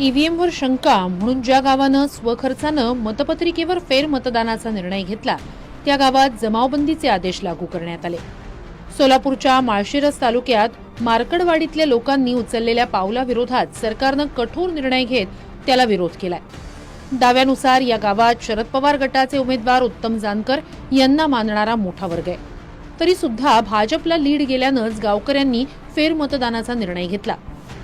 ईव्हीएमवर शंका म्हणून ज्या गावानं स्वखर्चानं मतपत्रिकेवर फेरमतदानाचा निर्णय घेतला त्या गावात जमावबंदीचे आदेश लागू करण्यात आले. सोलापूरच्या माळशिरस तालुक्यात मार्कडवाडीतल्या लोकांनी उचललेल्या पावलाविरोधात सरकारनं कठोर निर्णय घेत त्याला विरोध केलाय. दाव्यानुसार या गावात शरद पवार गटाचे उमेदवार उत्तम जानकर यांना मानणारा मोठा वर्ग आहे. तरी सुद्धा भाजपला लीड गेल्यानंच गावकऱ्यांनी फेरमतदानाचा निर्णय घेतला.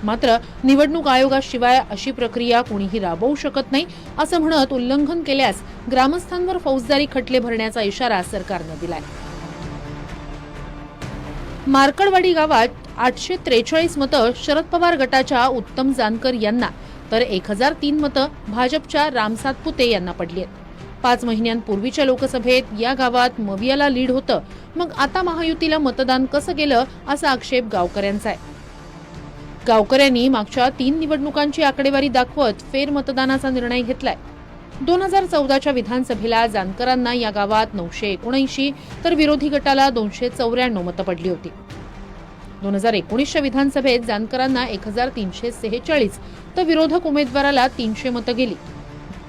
मात्र निवडणूक आयोगाशिवाय अशी प्रक्रिया कुणीही राबवू शकत नाही असं म्हणत उल्लंघन केल्यास ग्रामस्थांवर फौजदारी खटले भरण्याचा इशारा सरकारनं दिलाय. मार्कडवाडी गावात आठशे त्रेचाळीस मतं शरद पवार गटाच्या उत्तम जानकर यांना तर एक हजार तीन मतं भाजपच्या रामसात पुते यांना पडली आहेत. पाच महिन्यांपूर्वीच्या लोकसभेत या गावात मवियाला लीड होतं मग आता महायुतीला मतदान कसं गेलं असा आक्षेप गावकऱ्यांचा आहे. गावकऱ्यांनी मागच्या तीन निवडणुकांची आकडेवारी दाखवत फेरमतदानाचा निर्णय घेतलाय. दोन हजार चौदाच्या विधानसभेला जानकरांना या गावात नऊशे एकोणऐंशी तर विरोधी गटाला दोनशे चौऱ्याण्णव मतं पडली होती. दोन हजार एकोणीसच्या विधानसभेत जानकरांना एक हजार तीनशे सेहेचाळीस तर विरोधक उमेदवाराला तीनशे मतं गेली.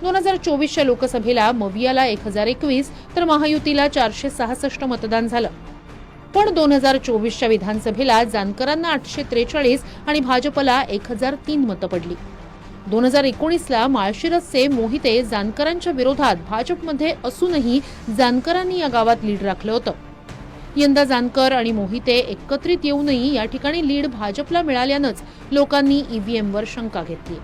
दोन हजार चोवीसच्या लोकसभेला मवियाला एक हजार एकवीस तर महायुतीला चारशे सहासष्ट मतदान झालं. पण दोन हजार चोवीसच्या विधानसभेला जानकरांना आठशे त्रेचाळीस आणि भाजपला एक हजार तीन मतं पडली. दोन हजार एकोणीसला माळशिरसचे मोहिते जानकरांच्या विरोधात भाजपमध्ये असूनही जानकरांनी या गावात लीड राखलं होतं. यंदा जानकर आणि मोहिते एकत्रित येऊनही या ठिकाणी लीड भाजपला मिळाल्यानंच लोकांनी ईव्हीएमवर शंका घेतली.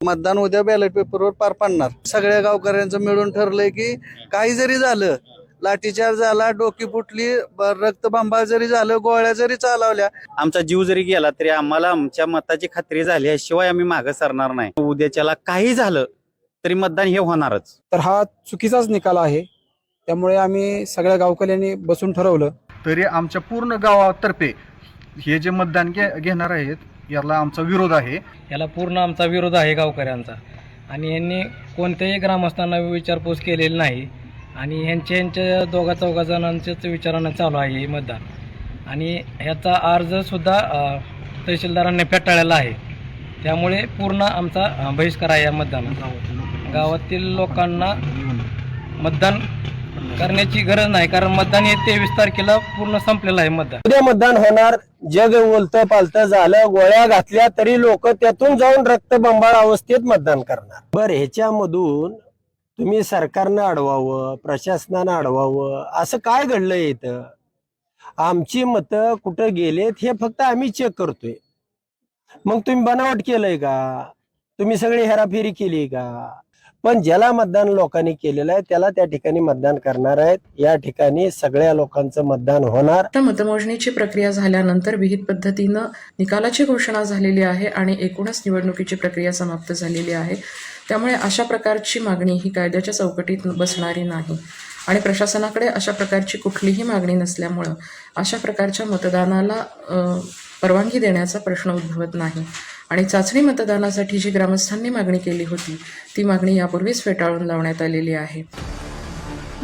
मतदान उद्या बॅलेट पेपरवर पार पाडणार. सगळ्या गावकऱ्यांचं मिळून ठरलंय की काही जरी झालं लाठीचार्ज झाला डोकी फुटली ब- रक्तबंबाळ जरी झालं गोळ्या जरी चालवल्या. आमचा जीव जरी गेला तरी आम्हाला आमच्या मताची खात्री झाल्याशिवाय आम्ही मागे सरणार नाही. उद्याच्याला काही झालं तरी मतदान हे होणारच. तर हा चुकीचाच निकाल आहे. त्यामुळे आम्ही सगळ्या गावकऱ्यांनी बसून ठरवलं. तरी आमच्या पूर्ण गावातर्फे हे जे मतदान घे घेणार आहेत याला आमचा विरोध आहे. याला पूर्ण आमचा विरोध आहे गावकऱ्यांचा. आणि यांनी कोणत्याही ग्रामस्थांना विचारपूस केलेली नाही. आणि ह्यांच्या ह्यांच्या दोघा चौघा जणांच्याच विचारानं चालू आहे हे मतदान. आणि ह्याचा अर्जसुद्धा तहसीलदारांनी फेटाळलेला आहे. त्यामुळे पूर्ण आमचा बहिष्कार आहे या मतदानाचा गावातील लोकांना मतदान करण्याची गरज नाही कारण मतदान हे तेवीस तारखेला पूर्ण संपलेलं आहे मतदान. उद्या मतदान होणार जग उलतं पालतं झालं गोळ्या घातल्या तरी लोक त्यातून जाऊन रक्तबंबाळ अवस्थेत मतदान करणार. बरं ह्याच्यामधून तुम्ही सरकारनं अडवावं प्रशासनानं अडवावं असं काय घडलंय इथं? आमची मतं कुठं गेलेत हे फक्त आम्ही चेक करतोय. मग तुम्ही बनावट केलंय का? तुम्ही सगळी हेराफेरी केली का? पण ज्याला मतदान लोकांनी केलेलं आहे त्याला त्या ठिकाणी मतदान करणार आहेत. या ठिकाणी सगळ्या लोकांचं मतदान होणार. आता मतमोजणीची प्रक्रिया झाल्यानंतर विहित पद्धतीनं निकालाची घोषणा झालेली आहे आणि एकूणच निवडणुकीची प्रक्रिया समाप्त झालेली आहे. त्यामुळे अशा प्रकारची मागणी ही कायद्याच्या चौकटीत बसणारी नाही. आणि प्रशासनाकडे अशा प्रकारची कुठलीही मागणी नसल्यामुळं अशा प्रकारच्या मतदानाला परवानगी देण्याचा प्रश्न उद्भवत नाही. आणि चाचणी मतदानासाठी जी ग्रामस्थांनी मागणी केली होती ती मागणी यापूर्वीच फेटाळून लावण्यात आलेली आहे.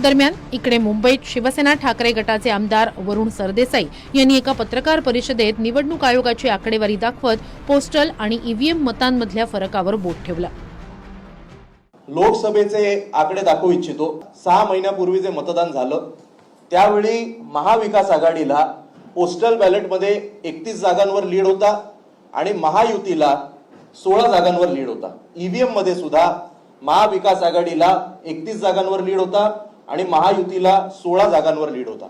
दरम्यान इकडे मुंबईत शिवसेना ठाकरे गटाचे आमदार वरुण सरदेसाई यांनी एका पत्रकार परिषदेत निवडणूक आयोगाची आकडेवारी दाखवत पोस्टल आणि ईव्हीएम मतांमधल्या फरकावर बोट ठेवला. लोकसभेचे आकडे दाखवू इच्छितो. सहा महिन्यापूर्वी जे मतदान झालं त्यावेळी महाविकास आघाडीला पोस्टल बॅलेटमध्ये एकतीस जागांवर लीड होता आणि महायुतीला सोळा जागांवर लीड होता. ईव्हीएममध्ये सुद्धा महाविकास आघाडीला एकतीस जागांवर लीड होता आणि महायुतीला सोळा जागांवर लीड होता.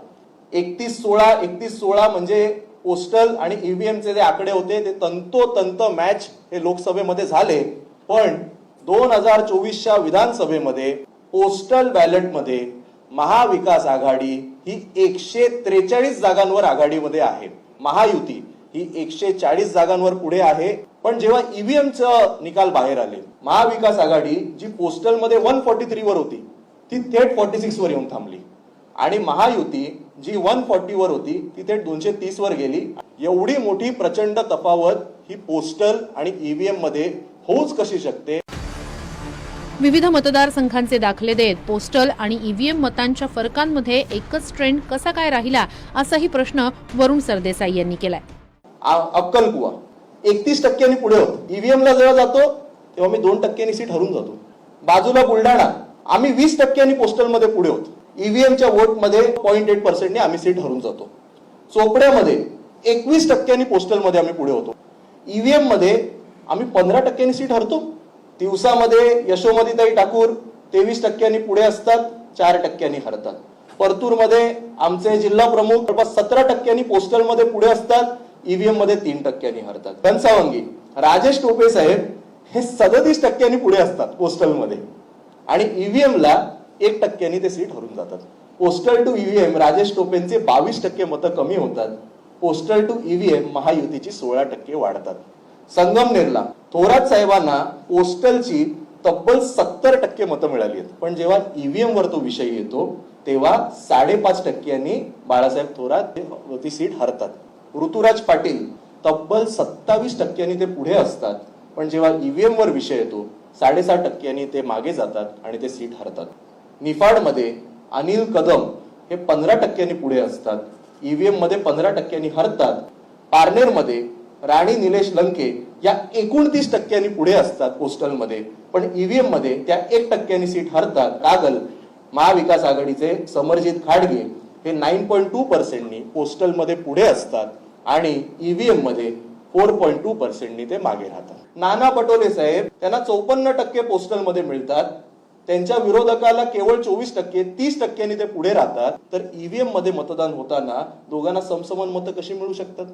एकतीस सोळा एकतीस सोळा म्हणजे पोस्टल आणि ईव्हीएमचे जे आकडे होते ते तंतोतंत मॅच हे लोकसभेमध्ये झाले. पण दोन हजार चोवीसच्या विधानसभेमध्ये पोस्टल बॅलेटमध्ये महाविकास आघाडी ही एकशे त्रेचाळीस जागांवर आघाडीमध्ये आहे. महायुती ही एकशे चाळीस जागांवर पुढे आहे. पण जेव्हा ईव्हीएमचं निकाल बाहेर आले महाविकास आघाडी जी पोस्टलमध्ये वन फॉर्टी थ्री वर होती ती थेट फॉर्टी सिक्स वर येऊन थांबली. आणि महायुती जी वन फॉर्टीवर होती ती थेट दोनशे तीसवर गेली. एवढी मोठी प्रचंड तफावत ही पोस्टल आणि ईव्हीएममध्ये होऊच कशी शकते? विविध मतदारसंघांचे दाखले देत पोस्टल आणि ईव्हीएम मतांच्या फरकांमध्ये एकच ट्रेंड कसा काय राहिला असाही प्रश्न वरुण सरदेसाई यांनी केलाय. अक्कलकुवा एकतीस टक्क्यांनी पुढे होतो. ईव्हीएमला जेव्हा जातो तेव्हा मी दोन टक्क्यांनी सीट हरून जातो. बाजूला बुलढाणा आम्ही वीस टक्क्यांनी पोस्टलमध्ये पुढे होतो. ईव्हीएमच्या वोटमध्ये पॉईंट एट पर्सेंटने आम्ही सीट हरून जातो. चोपड्यामध्ये एकवीस टक्क्यांनी पोस्टलमध्ये आम्ही पुढे होतो. ईव्हीएममध्ये आम्ही पंधरा टक्क्यांनी सीट हरतो. दिवसामध्ये यशोमतीताई ठाकूर तेवीस टक्क्यांनी पुढे असतात चार टक्क्यांनी हरतात. परतूरमध्ये आमचे जिल्हा प्रमुख जवळपास सतरा टक्क्यांनी पोस्टलमध्ये पुढे असतात ईव्हीएममध्ये तीन टक्क्यांनी हरतात. घनसावंगी राजेश टोपे साहेब हे सदतीस टक्क्यांनी पुढे असतात पोस्टलमध्ये. आणि ईव्हीएमला एक टक्क्यांनी ते सीट हरून जातात. पोस्टल टू ईव्हीएम राजेश टोपेंचे बावीस टक्के मतं कमी होतात. पोस्टल टू ईव्हीएम महायुतीची सोळा टक्के वाढतात. संगमनेरला थोरात साहेबांना पोस्टलची तब्बल सत्तर टक्के मतं मिळाली आहेत. पण जेव्हा ईव्हीएम वर तो विषय येतो तेव्हा साडेपाच टक्क्यांनी बाळासाहेब थोरात ते- ती सीट हरतात. ऋतुराज पाटील तब्बल सत्तावीस टक्क्यांनी ते पुढे असतात पण जेव्हा ईव्हीएम वर विषय येतो साडेसात टक्क्यांनी ते मागे जातात आणि ते सीट हरतात. निफाडमध्ये अनिल कदम हे पंधरा टक्क्यांनी पुढे असतात. ईव्हीएममध्ये पंधरा टक्क्यांनी हरतात. पारनेरमध्ये राणी निलेश लंके या एकोणतीस टक्क्यांनी पुढे असतात पोस्टलमध्ये. पण ईव्हीएममध्ये त्या एक टक्क्यांनी सीट हरतात. कागल महाविकास आघाडीचे समरजित खाडगे हे नाईन पॉईंट टू पर्सेंटनी पोस्टलमध्ये पुढे असतात आणि ईव्हीएममध्ये फोर पॉईंट टू पर्सेंटनी ते मागे राहतात. नाना पटोले साहेब त्यांना चौपन्न टक्के पोस्टलमध्ये मिळतात. त्यांच्या विरोधकाला केवळ चोवीस टक्के तीस टक्क्यांनी ते पुढे राहतात. तर ईव्हीएममध्ये मतदान होताना दोघांना समसमान मतं कशी मिळू शकतात?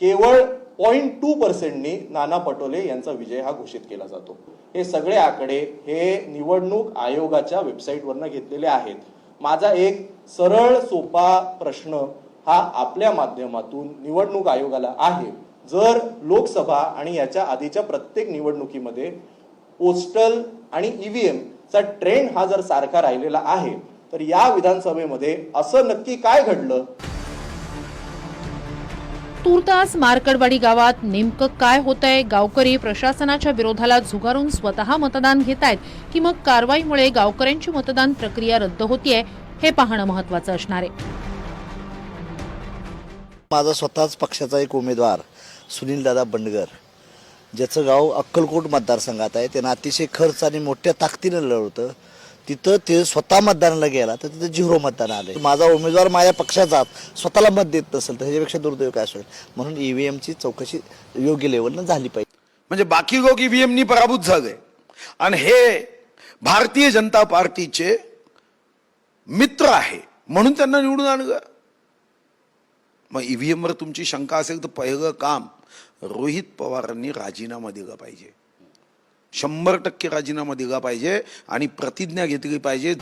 केवळ पॉईंट टू पर्सेंटनी नाना पटोले यांचा विजय हा घोषित केला जातो. हे सगळे आकडे हे निवडणूक आयोगाच्या वेबसाईटवरनं घेतलेले आहेत. माझा एक सरळ सोपा प्रश्न हा आपल्या माध्यमातून निवडणूक आयोगाला आहे. जर लोकसभा आणि याच्या आधीच्या प्रत्येक निवडणुकीमध्ये पोस्टल आणि ईव्हीएम चा ट्रेंड हा जर सारखा राहिलेला आहे तर या विधानसभेमध्ये असं नक्की काय घडलं? तूर्तास मारकडवाडी गावात नेमकं काय होतंय? गावकरी प्रशासनाच्या विरोधाला झुगारून स्वतः मतदान घेत आहेत की मग कारवाईमुळे गावकऱ्यांची मतदान प्रक्रिया रद्द होतीये हे पाहणं महत्वाचं असणार आहे. माझा स्वतःच पक्षाचा एक उमेदवार सुनीलदादा बंडगर ज्याचं गाव अक्कलकोट मतदारसंघात आहे. त्यांना अतिशय खर्च आणि मोठ्या ताकदीनं लढवतं तिथं ते स्वतः मतदानाला गेला तर तिथं झिरो मतदान आलं माझा उमेदवार माझ्या पक्षाचा स्वतःला मत देत नसेल तर ह्याच्यापेक्षा दुर्दैव काय असेल? म्हणून ईव्हीएमची चौकशी योग्य लेवलनं झाली पाहिजे. म्हणजे बाकी लोक ईव्हीएमनी पराभूत झाले. आणि हे भारतीय जनता पार्टीचे मित्र आहे म्हणून त्यांना निवडून आणलं. मग ईव्हीएमवर तुमची शंका असेल तर पहिलं काम रोहित पवारांनी राजीनामा दिला पाहिजे. शंभर टक्के राजीनामा दिला पाहिजे आणि प्रतिज्ञा घेतली पाहिजे.